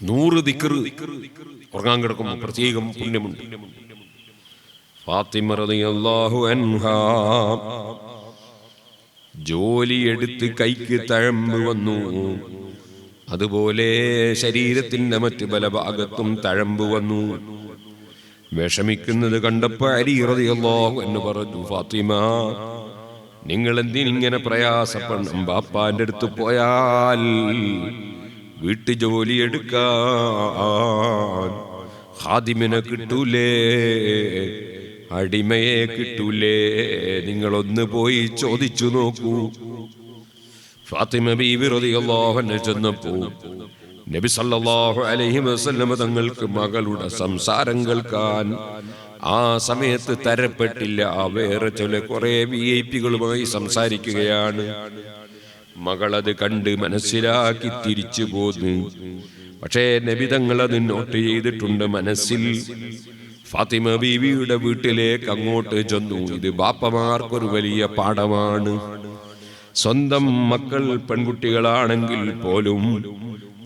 നൂറ് ദിക്കറ് ഉറങ്ങാൻ കിടക്കുമ്പോൾ പ്രത്യേകം പുണ്യമുണ്ട്. ഫാത്തിമ റളിയല്ലാഹു അൻഹാ ജോലിയെടുത്ത് കൈക്ക് തഴമ്പ് വന്നു. അതുപോലെ ശരീരത്തിന്റെ മറ്റ് പല ഭാഗത്തും തഴമ്പ് വന്നു. വിഷമിക്കുന്നത് കണ്ടപ്പോൾ അലി റളിയല്ലാഹു എന്ന് പറഞ്ഞു ഫാത്തിമ നിങ്ങൾ എന്തിനിങ്ങനെ പ്രയാസപ്പെടണം? ബാപ്പാന്റെ അടുത്ത് പോയാൽ വീട്ടു ജോലി എടുക്കാൻ ഹാദിമിനെ കിട്ടൂലേ അടിമയെ കിട്ടൂലേ നിങ്ങളൊന്ന് പോയി ചോദിച്ചു നോക്കൂ. ഫാത്തിമ ബീവി ചെന്നപ്പോ നബി സല്ലല്ലാഹു അലൈഹി വസല്ലമ തങ്ങൾക്ക് മകളുടെ സംസാരം കേൾക്കാൻ ആ സമയത്ത് തരപ്പെട്ടില്ല. വേറെ ചില കുറെ വി ഐ പികളുമായി സംസാരിക്കുകയാണ്. മകളത് കണ്ട് മനസ്സിലാക്കി തിരിച്ചു പോന്നു. പക്ഷേ നബി തങ്ങൾ അത് നോട്ട് ചെയ്തിട്ടുണ്ട് മനസ്സിൽ. ഫാത്തിമ ബീവിയുടെ വീട്ടിലേക്ക് അങ്ങോട്ട് ചെന്നു. ഇത് ബാപ്പമാർക്കൊരു വലിയ പാഠമാണ്. സ്വന്തം മക്കൾ പെൺകുട്ടികളാണെങ്കിൽ പോലും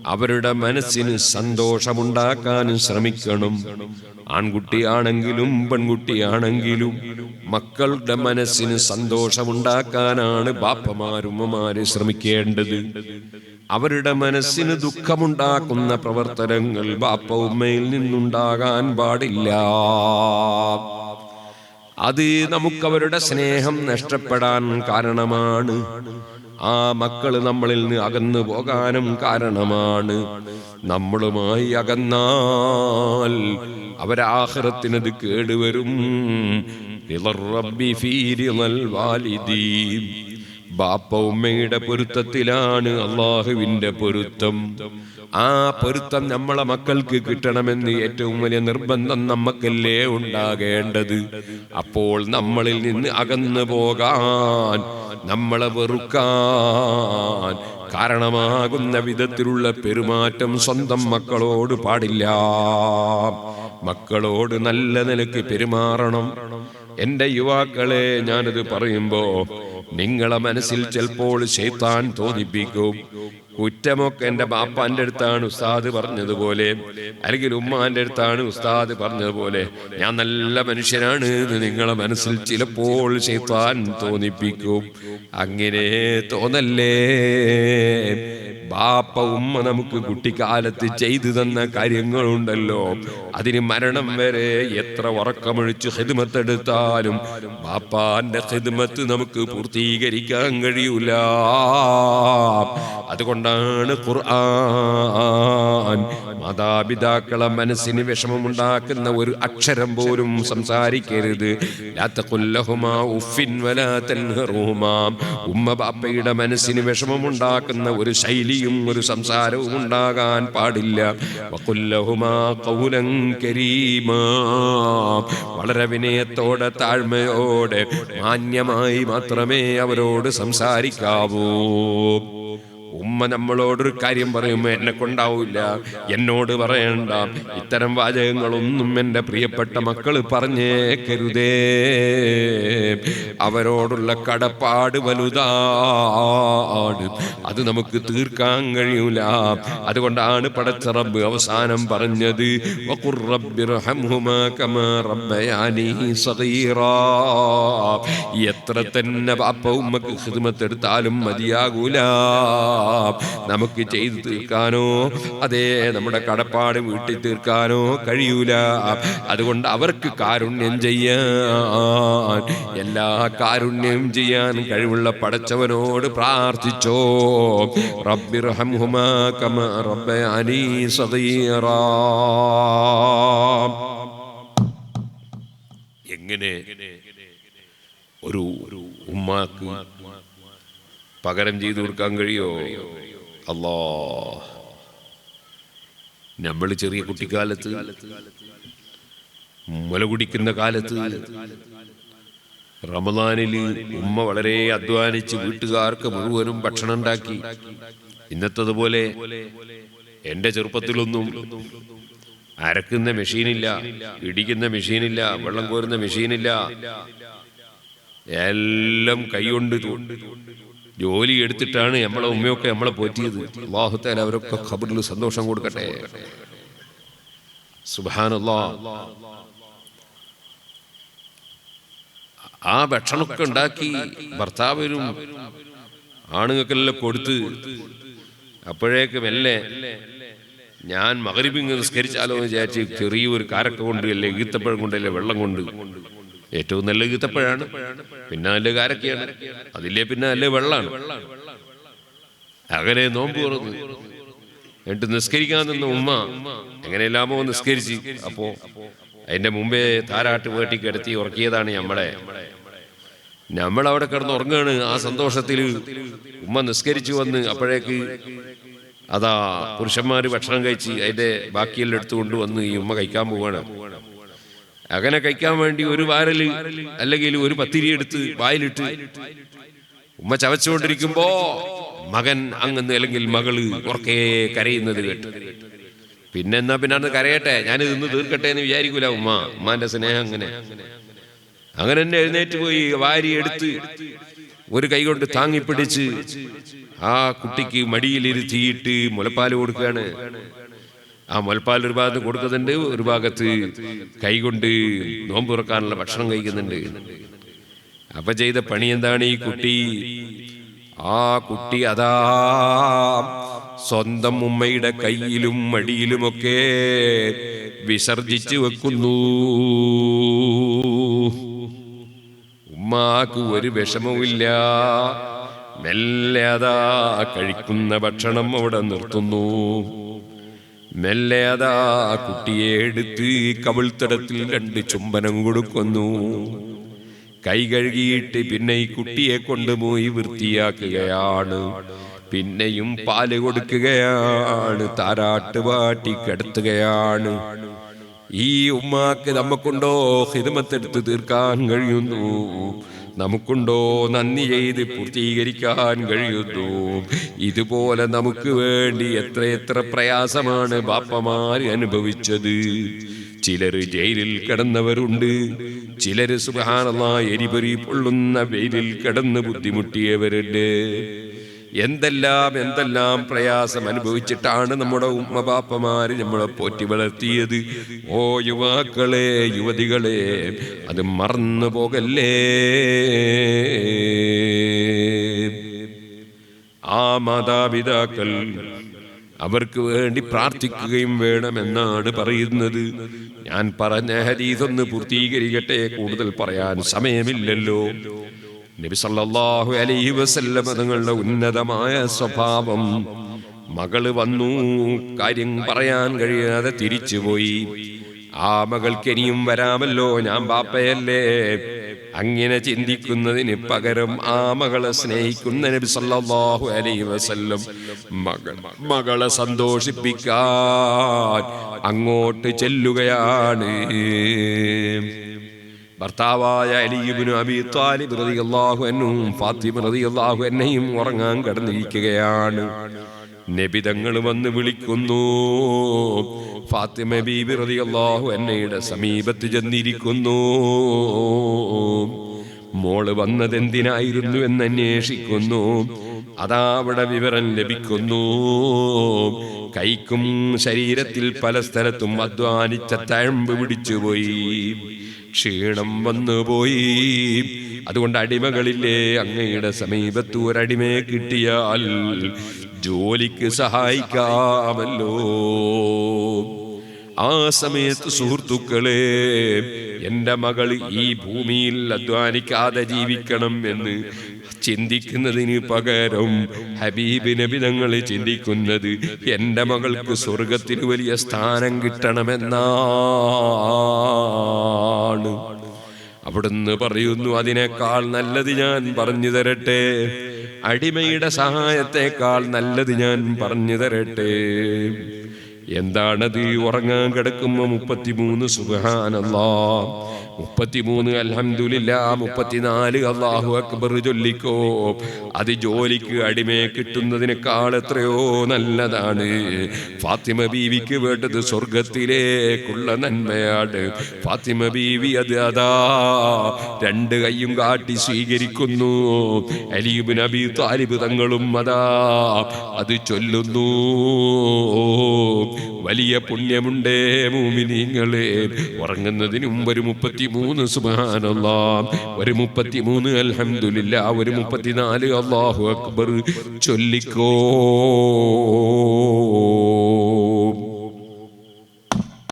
അവരുടെ മനസ്സിന് സന്തോഷമുണ്ടാക്കാനും ശ്രമിക്കണം. ആൺകുട്ടിയാണെങ്കിലും പെൺകുട്ടിയാണെങ്കിലും മക്കളുടെ മനസ്സിന് സന്തോഷമുണ്ടാക്കാനാണ് ബാപ്പമാരുമ്മമാര് ശ്രമിക്കേണ്ടത്. അവരുടെ മനസ്സിന് ദുഃഖമുണ്ടാക്കുന്ന പ്രവർത്തനങ്ങൾ ബാപ്പ ഉമ്മയിൽ നിന്നുണ്ടാകാൻ പാടില്ല. അത് നമുക്കവരുടെ സ്നേഹം നഷ്ടപ്പെടാൻ കാരണമാണ്. ആ മക്കൾ നമ്മളിൽ നിന്ന് അകന്നു പോകാനും കാരണമാണ്. നമ്മളുമായി അകന്നാൽ അവരാഹരത്തിനത് കേടുവരും. റബ്ബി. ബാപ്പ ഉമ്മയുടെ പൊരുത്തത്തിലാണ് അള്ളാഹുവിന്റെ പൊരുത്തം. ആ പൊരുത്തം നമ്മളെ മക്കൾക്ക് കിട്ടണമെന്ന് ഏറ്റവും വലിയ നിർബന്ധം നമുക്കല്ലേ ഉണ്ടാകേണ്ടത്? അപ്പോൾ നമ്മളിൽ നിന്ന് അകന്നു പോകാൻ നമ്മളെ വെറുക്കാൻ കാരണമാകുന്ന വിധത്തിലുള്ള പെരുമാറ്റം സ്വന്തം മക്കളോട് പാടില്ല. മക്കളോട് നല്ല നിലയ്ക്ക് പെരുമാറണം. എന്റെ യുവാക്കളെ ഞാനത് പറയുമ്പോ നിങ്ങളെ മനസ്സിൽ ചിലപ്പോൾ ശൈത്താൻ തോന്നിപ്പിക്കും. കുറ്റമൊക്കെ എന്റെ ബാപ്പാന്റെ അടുത്താണ് ഉസ്താദ് പറഞ്ഞതുപോലെ അല്ലെങ്കിൽ ഉമ്മാന്റെ അടുത്താണ് ഉസ്താദ് പറഞ്ഞതുപോലെ ഞാൻ നല്ല മനുഷ്യനാണ് എന്ന് നിങ്ങളെ മനസ്സിൽ ചിലപ്പോൾ ചെയ്താൻ തോന്നിപ്പിക്കും. അങ്ങനെ തോന്നല്ലേ? ബാപ്പ ഉമ്മ നമുക്ക് കുട്ടിക്കാലത്ത് ചെയ്തു തന്ന കാര്യങ്ങളുണ്ടല്ലോ. അതിന് മരണം വരെ എത്ര ഉറക്കമൊഴിച്ച് ഹിദ്മത്തെടുത്താലും ബാപ്പാന്റെ ഹിദ്മത്ത് നമുക്ക് പൂർത്തീകരിക്കാൻ കഴിയൂല. അതുകൊണ്ടാണ് ഖുർആൻ മാതാപിതാക്കളെ മനസ്സിന് വിഷമമുണ്ടാക്കുന്ന ഒരു അക്ഷരം പോലും സംസാരിക്കരുത്. ഉമ്മ ബാപ്പയുടെ മനസ്സിന് വിഷമമുണ്ടാക്കുന്ന ഒരു ശൈലിയും ഒരു സംസാരവും ഉണ്ടാകാൻ പാടില്ല. വളരെ വിനയത്തോടെ താഴ്മയോടെ മാന്യമായി മാത്രമേ അവരോട് സംസാരിക്കാവൂ ഉമ്മ നമ്മളോടൊരു കാര്യം പറയുമ്പോൾ എന്നെ കൊണ്ടാവില്ല എന്നോട് പറയണ്ട. ഇത്തരം വാചകങ്ങളൊന്നും എന്റെ പ്രിയപ്പെട്ട മക്കൾ പറഞ്ഞേക്കരുതേ. അവരോടുള്ള കടപ്പാട് വലുതാണ്. അത് നമുക്ക് തീർക്കാൻ കഴിയൂല. അതുകൊണ്ടാണ് പടച്ചറബ് അവസാനം പറഞ്ഞത്. എത്ര തന്നെ ബാപ്പ ഉമ്മക്ക് ഹിദ്മത്തെടുത്താലും മതിയാകൂല. നമുക്ക് ചെയ്തു തീർക്കാനോ അതേ നമ്മുടെ കടപ്പാട് വീട്ടിൽ തീർക്കാനോ കഴിയൂല. അതുകൊണ്ട് അവർക്ക് കാരുണ്യം ചെയ്യാൻ എല്ലാ കാരുണ്യം ചെയ്യാൻ കഴിവുള്ള പടച്ചവനോട് പ്രാർത്ഥിച്ചോ. എങ്ങനെ ഒരു ഉമ്മാക്ക് പകരം ചെയ്തു കൊടുക്കാൻ കഴിയോ? അല്ലോ. നമ്മൾ ചെറിയ കുട്ടിക്കാലത്ത് മുല കുടിക്കുന്ന കാലത്ത് റമദാനിൽ ഉമ്മ വളരെ അധ്വാനിച്ച് വീട്ടുകാർക്ക് മുഴുവനും ഭക്ഷണം ഉണ്ടാക്കി. ഇന്നത്തതുപോലെ എന്റെ ചെറുപ്പത്തിലൊന്നും അരക്കുന്ന മെഷീനില്ല ഇടിക്കുന്ന മെഷീനില്ല വെള്ളം കോരുന്ന മെഷീനില്ല. എല്ലാം കൈകൊണ്ട് ജോലി എടുത്തിട്ടാണ് നമ്മളെ ഉമ്മയൊക്കെ നമ്മളെ പോറ്റിയത്. അള്ളാഹുത്താൻ അവരൊക്കെ ഖബറിൽ സന്തോഷം കൊടുക്കട്ടെ. സുബാനല്ലാ ആ ഭക്ഷണമൊക്കെ ഉണ്ടാക്കി ഭർത്താവിനും ആണുങ്ങൾക്കെല്ലാം കൊടുത്ത് അപ്പോഴേക്ക് മെല്ലെ ഞാൻ മകരിപ്പിങ് നിസ്കരിച്ചാലോ എന്ന് വിചാരിച്ച് ചെറിയൊരു കാരക്ക കൊണ്ട് അല്ലെ ഈത്തപ്പഴം കൊണ്ടല്ലേ വെള്ളം കൊണ്ട് ഏറ്റവും നല്ല ഈത്തപ്പഴാണ്. പിന്നെ നല്ല കാരക്കയാണ്. അതില്ലേ പിന്നെ നല്ല വെള്ളമാണ് അങ്ങനെ നോമ്പ് തുറന്ന് എന്നിട്ട് നിസ്കരിക്കാൻ നിന്ന ഉമ്മ എങ്ങനെയെല്ലാമോ നിസ്കരിച്ച്? അപ്പോ അതിന്റെ മുമ്പേ താരാട്ട് വേട്ടി കിടത്തി ഉറക്കിയതാണ് നമ്മളെ നമ്മൾ അവിടെ കിടന്ന് ഉറങ്ങാണ് ആ സന്തോഷത്തിൽ ഉമ്മ നിസ്കരിച്ചു വന്ന് അപ്പോഴേക്ക് അതാ പുരുഷന്മാര് ഭക്ഷണം കഴിച്ച് അതിന്റെ ബാക്കിയെല്ലാം എടുത്തു കൊണ്ടുവന്ന് ഈ ഉമ്മ കഴിക്കാൻ പോവാണ്. അങ്ങനെ കഴിക്കാൻ വേണ്ടി ഒരു വാരൽ അല്ലെങ്കിൽ ഒരു പത്തിരി എടുത്ത് വായിലിട്ട് ഉമ്മ ചവച്ചുകൊണ്ടിരിക്കുമ്പോ മകൻ അങ്ങനെ അല്ലെങ്കിൽ മകൾ ഉറക്കെ കരയുന്നത് കേട്ടു. പിന്നെ എന്നാ പിന്നെ അന്ന് കരയട്ടെ ഞാനിത് ഇന്ന് തീർക്കട്ടെ എന്ന് വിചാരിക്കൂല ഉമ്മ ഉമ്മാന്റെ സ്നേഹം അങ്ങനെ. അങ്ങനെ തന്നെ എഴുന്നേറ്റ് പോയി വാരി എടുത്ത് ഒരു കൈ കൊണ്ട് താങ്ങിപ്പിടിച്ച് ആ കുട്ടിക്ക് മടിയിലിരുത്തിയിട്ട് മുലപ്പാൽ കൊടുക്കുകയാണ്. ആ മുൽപ്പാൽ ഒരു ഭാഗത്ത് കൊടുക്കുന്നുണ്ട് ഒരു ഭാഗത്ത് കൈകൊണ്ട് നോമ്പ് തുറക്കാനുള്ള ഭക്ഷണം കഴിക്കുന്നുണ്ട്. അപ്പൊ ചെയ്ത പണി എന്താണ് ഈ കുട്ടി? ആ കുട്ടി അതാ സ്വന്തം ഉമ്മയുടെ കയ്യിലും മടിയിലുമൊക്കെ വിസർജിച്ചു വെക്കുന്നു. ഉമ്മാക്ക് ഒരു വിഷമവുമില്ല. മെല്ലെ അതാ കഴിക്കുന്ന ഭക്ഷണം അവിടെ നിർത്തുന്നു. മെല്ലെ അതാ കുട്ടിയെ എടുത്ത് കവിൾത്തടത്തിൽ രണ്ട് ചുംബനം കൊടുക്കുന്നു. കൈ കഴുകിയിട്ട് പിന്നെ ഈ കുട്ടിയെ കൊണ്ടുപോയി വൃത്തിയാക്കുകയാണ്. പിന്നെയും പാൽ കൊടുക്കുകയാണ് താരാട്ട് പാട്ടി കിടത്തുകയാണ്. ഈ ഉമ്മാക്ക് നമുക്കുണ്ടോ ഹിതമത്തെടുത്ത് തീർക്കാൻ കഴിയുന്നു? നമുക്കുണ്ടോ നന്ദി ചെയ്ത് പൂർത്തീകരിക്കാൻ കഴിയുന്നു? ഇതുപോലെ നമുക്ക് വേണ്ടി എത്രയെത്ര എത്ര പ്രയാസമാണ് ബാപ്പമാർ അനുഭവിച്ചത്. ചിലർ ജയിലിൽ കിടന്നവരുണ്ട്. ചിലർ സുബാനുള്ള എരിപൊരി പൊള്ളുന്ന വെയിലിൽ കിടന്ന് ബുദ്ധിമുട്ടിയവരുണ്ട്. എന്തെല്ലാം എന്തെല്ലാം പ്രയാസം അനുഭവിച്ചിട്ടാണ് നമ്മുടെ ഉമ്മ പാപ്പമാർ നമ്മളെ പോറ്റി വളർത്തിയത്? ഓ യുവാക്കളെ യുവതികളെ അത് മറന്നു പോകല്ലേ? ആ മാതാപിതാക്കൾ അവർക്ക് വേണ്ടി പ്രാർത്ഥിക്കുകയും വേണമെന്നാണ് പറയുന്നത്. ഞാൻ പറഞ്ഞ ഹരീതൊന്ന് ഒന്ന് പൂർത്തീകരിക്കട്ടെ കൂടുതൽ പറയാൻ സമയമില്ലല്ലോ. നബി സല്ലല്ലാഹു അലൈഹി വസല്ലം തങ്ങളുടെ ഉന്നതമായ സ്വഭാവം. മകൾ വന്നു കാര്യം പറയാൻ കഴിയാതെ തിരിച്ചുപോയി. ആ മകൾക്ക് ഇനിയും വരാമല്ലോ ഞാൻ ബാപ്പയല്ലേ? അങ്ങനെ ചിന്തിക്കുന്നതിന് പകരം ആ മകളെ സ്നേഹിക്കുന്ന നബി സല്ലല്ലാഹു അലൈഹി വസല്ലം മകൾ മകളെ സന്തോഷിപ്പിക്കാൻ അങ്ങോട്ട് ചെല്ലുകയാണ്. ഭർത്താവായ അലിബിനു അബി താലിബ് റളിയല്ലാഹു എന്നും ഫാത്തിമ റളിയല്ലാഹു എന്നെയും ഉറങ്ങാൻ കിടന്നിരിക്കുകയാണ്. നബിതങ്ങൾ വന്ന് വിളിക്കുന്നു. ഫാത്തിമ ബീബി റളിയല്ലാഹു എന്നയുടെ സമീപത്ത് ചെന്നിരിക്കുന്നു. മോൾ വന്നത് എന്തിനായിരുന്നു എന്ന് അന്വേഷിക്കുന്നു. അതാവിടെ വിവരം ലഭിക്കുന്നു. കൈക്കും ശരീരത്തിൽ പല സ്ഥലത്തും അധ്വാനിച്ച തഴമ്പ് പിടിച്ചുപോയി. ക്ഷീണം വന്നുപോയി അതുകൊണ്ട് അടിമകളില്ലേ അങ്ങയുടെ സമീപത്ത് ഒരടിമയെ കിട്ടിയാൽ ജോലിക്ക് സഹായിക്കാമല്ലോ. ആ സമയത്ത് സുഹൃത്തുക്കളെ എന്റെ മകൾ ഈ ഭൂമിയിൽ അധ്വാനിക്കാതെ ജീവിക്കണം എന്ന് ചിന്തിക്കുന്നതിന് പകരം ഹബീബ് നബി തങ്ങൾ ചിന്തിക്കുന്നത് എന്റെ മകൾക്ക് സ്വർഗത്തിൽ വലിയ സ്ഥാനം കിട്ടണമെന്നാണ് അവിടുന്ന് പറയുന്നു അതിനേക്കാൾ നല്ലത് ഞാൻ പറഞ്ഞു തരട്ടെ. അടിമയുടെ സഹായത്തെക്കാൾ നല്ലത് ഞാൻ പറഞ്ഞു തരട്ടെ. എന്താണത്? ഉറങ്ങാൻ കിടക്കുമ്പോ മുപ്പത്തിമൂന്ന് സുബഹാനല്ലാ. മുപ്പത്തിമൂന്ന് അൽഹംദുലില്ല മുപ്പത്തിനാല് അള്ളാഹു അക്ബർ ചൊല്ലിക്കോ. അത് ജോലിക്ക് അടിമയെ കിട്ടുന്നതിനേക്കാൾ എത്രയോ നല്ലതാണ്. ഫാത്തിമ ബീവിക്ക് വേണ്ടത് സ്വർഗത്തിലേക്കുള്ള നന്മയാണ്. ഫാത്തിമ ബീവി അത് അതാ രണ്ട് കൈയും കാട്ടി സ്വീകരിക്കുന്നു. അലീബ് നബി താലിബ് തങ്ങളും അതാ അത് ചൊല്ലുന്നു. വലിയ പുണ്യമുണ്ടേ മൂമിനീങ്ങളെ. ഉറങ്ങുന്നതിന് മുമ്പ് ഒരു മുപ്പത്തിമൂന്ന് സുബാനല്ലാ ഒരു മുപ്പത്തിമൂന്ന് അൽഹംദുലില്ല. ഒരു മുപ്പത്തിനാല് അള്ളാഹു അക്ബർ. ചൊല്ലിക്കോ.